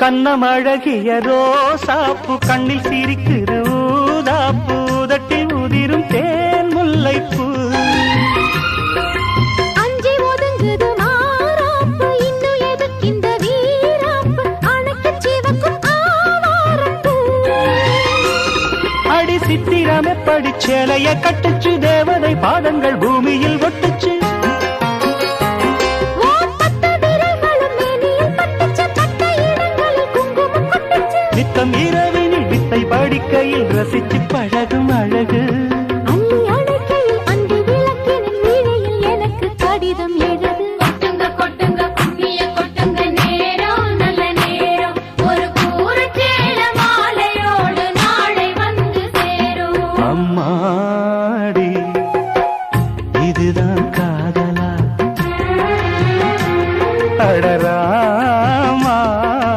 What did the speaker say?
கண்ணம் அழகிய ரோசாப்பு கண்ணில் சிரிக்குது ஊதாப்பு உதட்டில் உதிரும் தேன் முல்லைப்பூ. சித்திரமே படிச்சேலைய கட்டுச்சு தேவதை தோன்றும் இரவினில் வித்தை படிக்கையில் ரசித்து பழகும் அழகு. அடரா